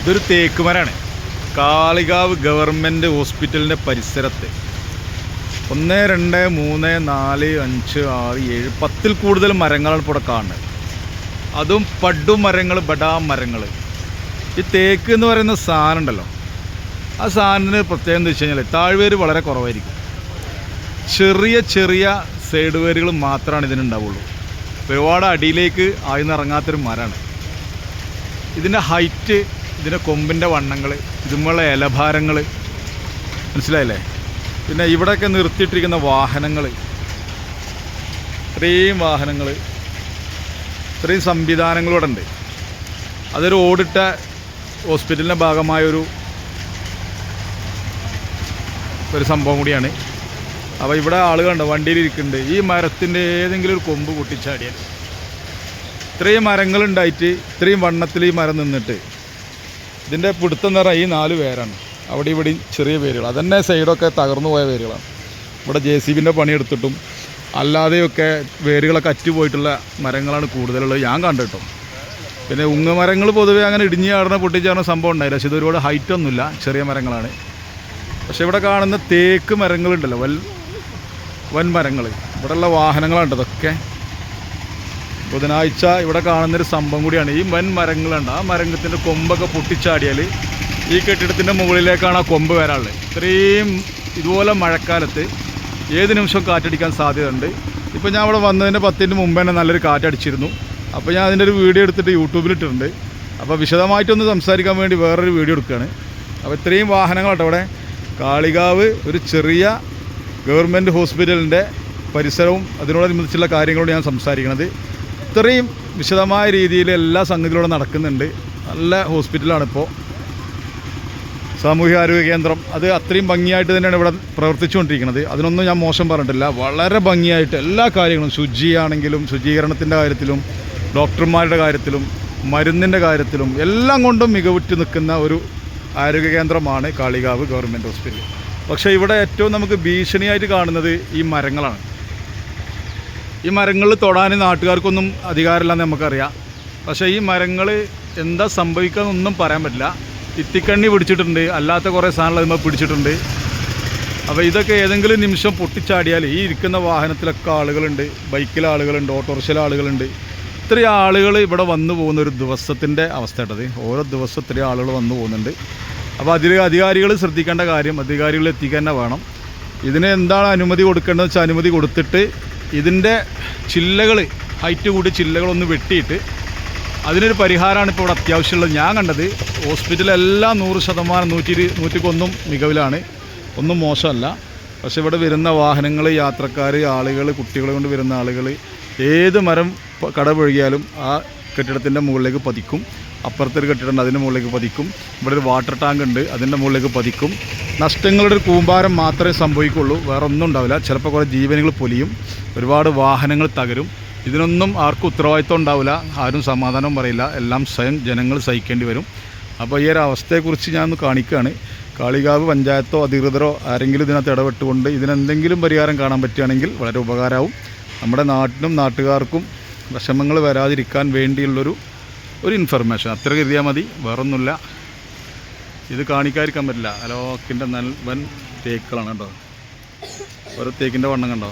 ഇതൊരു തേക്കുമരാണ് കാളികാവ് ഗവൺമെന്റ് ഹോസ്പിറ്റലിന്റെ പരിസരത്ത്. ഒന്ന് രണ്ട് മൂന്ന് നാല് അഞ്ച് ആറ് ഏഴ് പത്തിൽ കൂടുതൽ മരങ്ങളാണ് ഇപ്പോൾ കാണുന്നത്. അതും പടുമരങ്ങൾ ബഡാ മരങ്ങൾ ഈ തേക്ക് എന്ന് പറയുന്ന സാധനം ഉണ്ടല്ലോ. ആ സാധനത്തിന് പ്രത്യേകം എന്ന് വെച്ച് കഴിഞ്ഞാൽ താഴ്വേര് വളരെ കുറവായിരിക്കും. ചെറിയ ചെറിയ സൈഡ് വേരുകൾ മാത്രമാണ് ഇതിനുണ്ടാവുള്ളൂ ഒരുപാട് അടിയിലേക്ക് ആയിന്നിറങ്ങാത്തൊരു മരമാണ്. ഇതിന്റെ ഹൈറ്റ് ഇതിന്റെ കൊമ്പിന്റെ വണ്ണങ്ങൾ ഇതുമുള്ള ഇലഭാരങ്ങൾ. മനസ്സിലായില്ലേ? പിന്നെ ഇവിടെയൊക്കെ നിർത്തിയിട്ടിരിക്കുന്ന വാഹനങ്ങൾ. ഇത്രയും വാഹനങ്ങൾ ഇത്രയും സംവിധാനങ്ങളിവിടെ ഉണ്ട്. അതൊരു ഓടിട്ട ഹോസ്പിറ്റലിന്റെ ഭാഗമായൊരു ഒരു സംഭവം കൂടിയാണ്. അപ്പോൾ ഇവിടെ ആളുകളുണ്ട് വണ്ടിയിൽ ഇരിക്കുന്നുണ്ട് ഈ മരത്തിന്റെ ഏതെങ്കിലും ഒരു കൊമ്പ് പൊട്ടിച്ചാടിയാൽ. ഇത്രയും മരങ്ങളുണ്ടായിട്ട് ഇത്രയും വണ്ണത്തിൽ ഈ മരം നിന്നിട്ട് ഇതിന്റെ പിടുത്തം നിറ ഈ നാല് പേരാണ്. അവിടെ ഇവിടെയും ചെറിയ പേരുകൾ. അതന്നെ സൈഡൊക്കെ തകർന്നു പോയ പേരുകളാണ്. ഇവിടെ ജെ സി ബിന്റെ പണിയെടുത്തിട്ടും അല്ലാതെയൊക്കെ വേരുകളൊക്കെ അറ്റുപോയിട്ടുള്ള മരങ്ങളാണ് കൂടുതലുള്ളത്. ഞാൻ കണ്ടിട്ടും. പിന്നെ ഉങ്ങ മരങ്ങൾ പൊതുവേ അങ്ങനെ ഇടിഞ്ഞ് ചാടുന്ന പൊട്ടിച്ചാടുന്ന സംഭവം ഉണ്ടായില്ല. പക്ഷേ ഇത് ഒരുപാട് ഹൈറ്റ് ഒന്നുമില്ല. ചെറിയ മരങ്ങളാണ്. പക്ഷേ ഇവിടെ കാണുന്ന തേക്ക് മരങ്ങളുണ്ടല്ലോ. വൻ വൻ മരങ്ങൾ. ഇവിടെയുള്ള വാഹനങ്ങളാണ് ഇതൊക്കെ. ബുധനാഴ്ച ഇവിടെ കാണുന്നൊരു സംഭവം കൂടിയാണ്. ഈ വൻ മരങ്ങളുണ്ട് ആ മരത്തിന്റെ കൊമ്പൊക്കെ പൊട്ടിച്ചാടിയാൽ ഈ കെട്ടിടത്തിന്റെ മുകളിലേക്കാണ് ആ കൊമ്പ് വരാനുള്ളത്. ഇത്രയും ഇതുപോലെ മഴക്കാലത്ത് ഏത് നിമിഷവും കാറ്റടിക്കാൻ സാധ്യതയുണ്ട്. ഇപ്പോൾ ഞാൻ ഇവിടെ വന്നതിന്റെ പത്തിന്റെ മുമ്പ് തന്നെ നല്ലൊരു കാറ്റടിച്ചിരുന്നു. അപ്പോൾ ഞാൻ അതിന്റെ ഒരു വീഡിയോ എടുത്തിട്ട് യൂട്യൂബിലിട്ടിട്ടുണ്ട് അപ്പോൾ വിശദമായിട്ടൊന്ന് സംസാരിക്കാൻ വേണ്ടി വേറൊരു വീഡിയോ എടുക്കുകയാണ്. അപ്പോൾ ഇത്രയും വാഹനങ്ങളാട്ടോ ഇവിടെ. കാളികാവ് ഒരു ചെറിയ ഗവൺമെന്റ് ഹോസ്പിറ്റലിന്റെ പരിസരവും അതിനോടനുബന്ധിച്ചുള്ള കാര്യങ്ങളോട് ഞാൻ സംസാരിക്കുന്നത് ഇത്രയും വിശദമായ രീതിയിൽ എല്ലാ സംഗതികളോടും നടക്കുന്നുണ്ട്. നല്ല ഹോസ്പിറ്റലാണ് ഇപ്പോൾ സാമൂഹ്യ ആരോഗ്യ കേന്ദ്രം അത് അത്രയും ഭംഗിയായിട്ട് തന്നെയാണ് ഇവിടെ പ്രവർത്തിച്ചുകൊണ്ടിരിക്കുന്നത്. അതിനൊന്നും ഞാൻ മോശം പറഞ്ഞിട്ടില്ല. വളരെ ഭംഗിയായിട്ട് എല്ലാ കാര്യങ്ങളും ശുചിയാണെങ്കിലും ശുചീകരണത്തിന്റെ കാര്യത്തിലും ഡോക്ടർമാരുടെ കാര്യത്തിലും മരുന്നിന്റെ കാര്യത്തിലും എല്ലാം കൊണ്ടും മികവുറ്റ് നിൽക്കുന്ന ഒരു ആരോഗ്യ കേന്ദ്രമാണ് കാളികാവ് ഗവൺമെന്റ് ഹോസ്പിറ്റൽ പക്ഷേ ഇവിടെ ഏറ്റവും നമുക്ക് ഭീഷണിയായിട്ട് കാണുന്നത് ഈ മരങ്ങളാണ്. ഈ മരങ്ങൾ തൊടാൻ നാട്ടുകാർക്കൊന്നും അധികാരമില്ലെന്ന് നമുക്കറിയാം. പക്ഷേ ഈ മരങ്ങൾ എന്താ സംഭവിക്കാന്നൊന്നും പറയാൻ പറ്റില്ല. ഇത്തിക്കണ്ണി പിടിച്ചിട്ടുണ്ട്. അല്ലാത്ത കുറേ സാധനങ്ങൾ അതുമ്പോൾ പിടിച്ചിട്ടുണ്ട്. അപ്പോൾ ഇതൊക്കെ ഏതെങ്കിലും നിമിഷം പൊട്ടിച്ചാടിയാൽ ഈ ഇരിക്കുന്ന വാഹനത്തിലൊക്കെ ആളുകളുണ്ട്. ബൈക്കിലെ ആളുകളുണ്ട്. ഓട്ടോറിക്ഷയിലെ ആളുകളുണ്ട്. ഇത്രയും ആളുകൾ ഇവിടെ വന്നു പോകുന്ന ഒരു ദിവസത്തിന്റെ അവസ്ഥ ഓരോ ദിവസം ഇത്രയും ആളുകൾ വന്നു പോകുന്നുണ്ട്. അപ്പോൾ അതിൽ അധികാരികൾ ശ്രദ്ധിക്കേണ്ട കാര്യം അധികാരികൾ എത്തിക്കാൻ തന്നെ വേണം. ഇതിന് എന്താണ് അനുമതി കൊടുക്കേണ്ടതെന്ന് വെച്ചാൽ അനുമതി കൊടുത്തിട്ട് ഇതിന്റെ ചില്ലകൾ ഹൈറ്റ് കൂടി ചില്ലകളൊന്ന് വെട്ടിയിട്ട് അതിനൊരു പരിഹാരമാണ് ഇപ്പോൾ ഇവിടെ അത്യാവശ്യമുള്ളത്. ഞാൻ കണ്ടത് ഹോസ്പിറ്റലെല്ലാം നൂറ് ശതമാനം നൂറ്റി നൂറ്റിക്കൊന്നും മികവിലാണ്. ഒന്നും മോശമല്ല. പക്ഷെ ഇവിടെ വരുന്ന വാഹനങ്ങൾ യാത്രക്കാർ ആളുകൾ കുട്ടികളെ കൊണ്ട് വരുന്ന ആളുകൾ ഏത് മരം കടപുഴകിയാലും ആ കെട്ടിടത്തിന്റെ മുകളിലേക്ക് പതിക്കും. അപ്പുറത്തൊരു കെട്ടിടമുണ്ട് അതിന്റെ മുകളിലേക്ക് പതിക്കും. ഇവിടെ ഒരു വാട്ടർ ടാങ്ക് ഉണ്ട് അതിന്റെ മുകളിലേക്ക് പതിക്കും. നഷ്ടങ്ങളുടെ ഒരു കൂമ്പാരം മാത്രമേ സംഭവിക്കുള്ളൂ വേറെ ഒന്നും ഉണ്ടാവില്ല. ചിലപ്പോൾ കുറേ ജീവനുകൾ പൊലിയും ഒരുപാട് വാഹനങ്ങൾ തകരും. ഇതിനൊന്നും ആർക്കും ഉത്തരവാദിത്വം ഉണ്ടാവില്ല ആരും സമാധാനം പറയില്ല. എല്ലാം സ്വയം ജനങ്ങൾ സഹിക്കേണ്ടി വരും. അപ്പോൾ ഈ ഒരു അവസ്ഥയെക്കുറിച്ച് ഞാനൊന്ന് കാണിക്കുകയാണ്. കാളികാവ് പഞ്ചായത്തോ അധികൃതരോ ആരെങ്കിലും ഇതിനകത്ത് ഇടപെട്ടുകൊണ്ട് ഇതിനെന്തെങ്കിലും പരിഹാരം കാണാൻ പറ്റുകയാണെങ്കിൽ വളരെ ഉപകാരമാവും. നമ്മുടെ നാട്ടിനും നാട്ടുകാർക്കും വിഷമങ്ങൾ വരാതിരിക്കാൻ വേണ്ടിയുള്ളൊരു ഒരു ഇൻഫർമേഷൻ അത്ര കരുതിയാൽ മതി. വേറൊന്നുമില്ല. ഇത് കാണിക്കാതിരിക്കാൻ പറ്റില്ല. അലോക്കിന്റെ നൽ വൻ തേക്കുകളാണ് കേട്ടോ ഓരോ തേക്കിന്റെ വണ്ണം കണ്ടോ?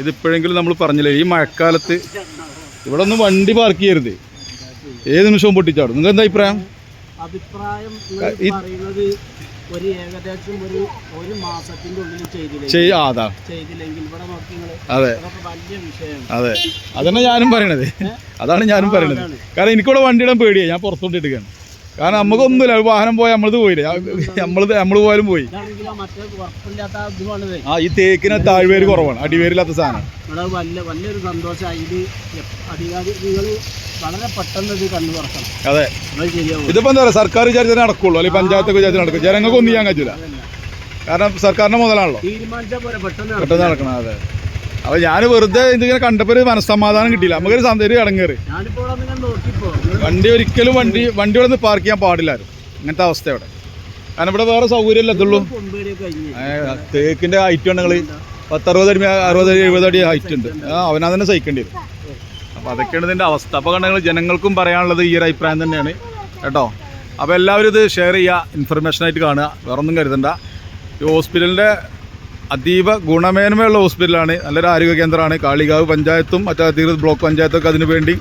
ഇതിപ്പോഴെങ്കിലും നമ്മൾ പറഞ്ഞില്ലേ ഈ മഴക്കാലത്ത് ഇവിടെ ഒന്നും വണ്ടി പാർക്ക് ചെയ്യരുത്. ഏത് നിമിഷവും പൊട്ടിച്ചാടും. നിങ്ങൾക്ക് എന്താ അഭിപ്രായം? അഭിപ്രായം പറയുന്നത് ഒരു ഏകദേശം ഒരു ഒരു മാസത്തിന്റെ ഉള്ളിൽ ചെയ്തില്ലെങ്കിൽ ഇവിടെ നോക്കി അതെ. വലിയ വിഷയമാണ്. അതെ. അതന്നെ ഞാനും പറയണത്. അതാണ് ഞാനും പറയണത്. കാരണം എനിക്കിവിടെ വണ്ടിയിടാൻ പേടിയാണ് ഞാൻ പുറത്തോട്ട് കാരണം നമുക്കൊന്നുമില്ല വാഹനം പോയാൽ നമ്മളത് പോയില്ല? നമ്മളത് നമ്മൾ പോയാലും പോയി. ആ ഈ തേക്കിന് താഴ്വേര് കുറവാണ് അടിവേരില്ലാത്ത സാധനം. ഇവിടെ വലിയൊരു സന്തോഷമായി ഇത് അധികാരികൾ വളരെ പെട്ടെന്ന് ഇത് കണ്ണു തുറക്കണം. അതെ. ഇതിപ്പോ എന്താ പറയുക സർക്കാർ വിചാരിച്ചാൽ നടക്കുള്ളൂ അല്ലെങ്കിൽ പഞ്ചായത്ത് വിചാരിച്ചാൽ നടക്കും ജനങ്ങൾക്ക് ഒന്നും ചെയ്യാൻ കഴിച്ചില്ല കാരണം സർക്കാരിന്റെ മുതലാണല്ലോ. തീരുമാനിച്ചാൽ പെട്ടെന്ന് നടക്കണം അതെ. അപ്പൊ ഞാൻ വെറുതെ ഇതിങ്ങനെ കണ്ടപ്പോ ഒരു മനസ്സമാധാനം കിട്ടിയില്ല. നമുക്കൊരു സന്തേരി ഇടങ്ങേറ്. വണ്ടി ഒരിക്കലും വണ്ടി വണ്ടി ഇവിടെ നിന്ന് പാർക്ക് ചെയ്യാൻ പാടില്ലായിരുന്നു ഇങ്ങനത്തെ അവസ്ഥ ഇവിടെ. കാരണം ഇവിടെ വേറെ സൗകര്യം ഏ, തേക്കിന്റെ ഹൈറ്റ് ഉണ്ടെങ്കിൽ പത്തറുപത് അടി അറുപത് അടി എഴുപത് അടി ഹൈറ്റ് ഉണ്ട്. ആ അവനാ തന്നെ സഹിക്കേണ്ടി വരും. അപ്പോൾ അതൊക്കെയാണ് ഇതിന്റെ അവസ്ഥ. അപ്പോൾ കണ്ടെങ്കിൽ ജനങ്ങൾക്കും പറയാനുള്ളത് ഈ ഒരു അഭിപ്രായം തന്നെയാണ്. കേട്ടോ? അപ്പോൾ എല്ലാവരും ഇത് ഷെയർ ചെയ്യുക ഇൻഫർമേഷനായിട്ട് കാണുക. വേറൊന്നും കരുതണ്ട. ഈ ഹോസ്പിറ്റലിന്റെ അതീവ ഗുണമേന്മയുള്ള ഹോസ്പിറ്റലാണ് നല്ലൊരു ആരോഗ്യ കേന്ദ്രമാണ്. കാളികാവ് പഞ്ചായത്തും മറ്റാത്തീർ ബ്ലോക്ക് പഞ്ചായത്തൊക്കെ അതിനുവേണ്ടി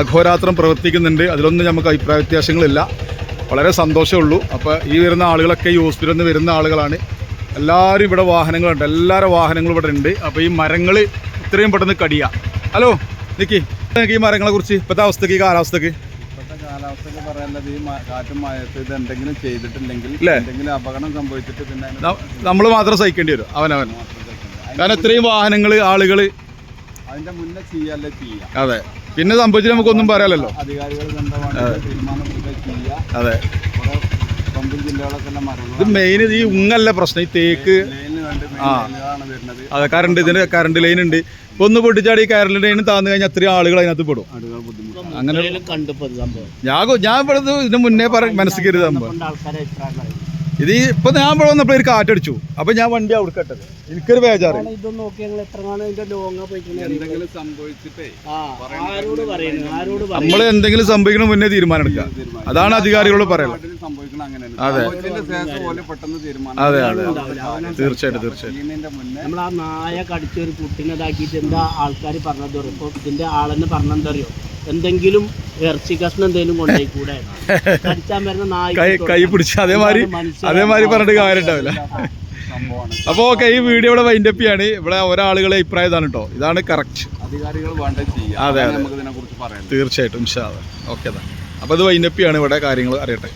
അഘോരാത്രം പ്രവർത്തിക്കുന്നുണ്ട്. അതിലൊന്നും നമുക്ക് അഭിപ്രായ വ്യത്യാസങ്ങളില്ല. വളരെ സന്തോഷമുള്ളൂ അപ്പോൾ ഈ വരുന്ന ആളുകളൊക്കെ ഈ ഹോസ്പിറ്റലിൽ നിന്ന് വരുന്ന ആളുകളാണ്. എല്ലാവരും ഇവിടെ വാഹനങ്ങളുണ്ട്. എല്ലാവരും വാഹനങ്ങളും ഇവിടെ ഉണ്ട്. അപ്പോൾ ഈ മരങ്ങൾ ഇത്രയും പെട്ടെന്ന് കടിയുക ഹലോ നിക്കി ഈ മരങ്ങളെക്കുറിച്ച് ഇപ്പോഴത്തെ അവസ്ഥക്ക് ഈ കാലാവസ്ഥക്ക്? ഇപ്പോഴത്തെ കാലാവസ്ഥയൊക്കെ പറയാനുള്ളത് ഈ കാറ്റും മഴയത്ത് ഇത് എന്തെങ്കിലും ചെയ്തിട്ടില്ലെങ്കിൽ? എന്തെങ്കിലും അപകടം സംഭവിച്ചിട്ട് പിന്നെ നമ്മൾ മാത്രം സഹിക്കേണ്ടി വരും. അവനവൻ. കാരണം ഇത്രയും വാഹനങ്ങൾ ആളുകൾ അതിന്റെ മുന്നേ ചെയ്യല്ലേ ചെയ്യാം. അതെ. പിന്നെ സംഭവിച്ചിട്ട് നമുക്കൊന്നും പറയാലല്ലോ. അധികാരികൾ അതെ. ഇത് മെയിൻ ഈ ഉങ്ങല്ല പ്രശ്നം. ഈ തേക്ക്. ആ. അതെ കറണ്ട് ഇതിന് കറണ്ട് ലൈൻ ഉണ്ട്. ഒന്ന് പൊട്ടിച്ചാടി ലൈൻ താന്നു കഴിഞ്ഞാൽ അത്രയും ആളുകൾ അതിനകത്ത് പെടും. അങ്ങനെ കണ്ടപ്പോൾ സംഭവം. ഞാൻ ഞാൻ ഇവിടെ ഇത് ഇതിന് മുന്നേ പറ മനസ്സിൽ കരുത് സംഭവം. ഇത് ഇപ്പൊ ഞാൻ ഇവിടെ വന്നപ്പോ ഒരു കാറ്റടിച്ചു. അപ്പൊ ഞാൻ വണ്ടി അവിടെ കെട്ടത്. എനിക്കൊരു ബേജാറ്. നമ്മൾ എന്തെങ്കിലും സംഭവിക്കണ. മുന്നേ തീരുമാനം എടുക്കുക. അതാണ് അധികാരികളോട് പറയുന്നത് അതെ. അതെ അതെ. തീർച്ചയായിട്ടും തീർച്ചയായിട്ടും. മുന്നേ നമ്മൾ ആ നായ കടിച്ച ഒരു കുട്ടിനെ ഇതാക്കിയിട്ട് എന്താ ആൾക്കാർ പറഞ്ഞത് അറിയോ? ഇതിന്റെ ആളെന്ന് പറഞ്ഞെന്താ അറിയോ? എന്തെങ്കിലും ഇറച്ചി കഷ്ണം എന്തെങ്കിലും കൊണ്ടുപോയി കൂടെ. കടിച്ചാൻ വരുന്ന നായ കൈ പിടിച്ച് അതേമാതിരി അതേമാതിരി പറഞ്ഞിട്ട് കാര്യം ഉണ്ടാവില്ല സംഭവമാണ്. അപ്പോൾ ഓക്കെ ഈ വീഡിയോ ഇവിടെ വൈൻഡപ്പ് ചെയ്യാണ്. ഇവിടെ ഒരാളുകളെ അഭിപ്രായം ഇതാണ് കേട്ടോ ഇതാണ് കറക്റ്റ് അധികാരികൾ വേണ്ട ചെയ്യാം. അതെ, അതാണ് അതെ. നമുക്ക് ഇതിനെ കുറിച്ച് പറയാം തീർച്ചയായിട്ടും ഇൻഷാ ഓക്കെ അപ്പോൾ ഇത്. വൈൻഡപ്പ് ചെയ്യാണ് ഇവിടെ കാര്യങ്ങൾ അറിയട്ടെ.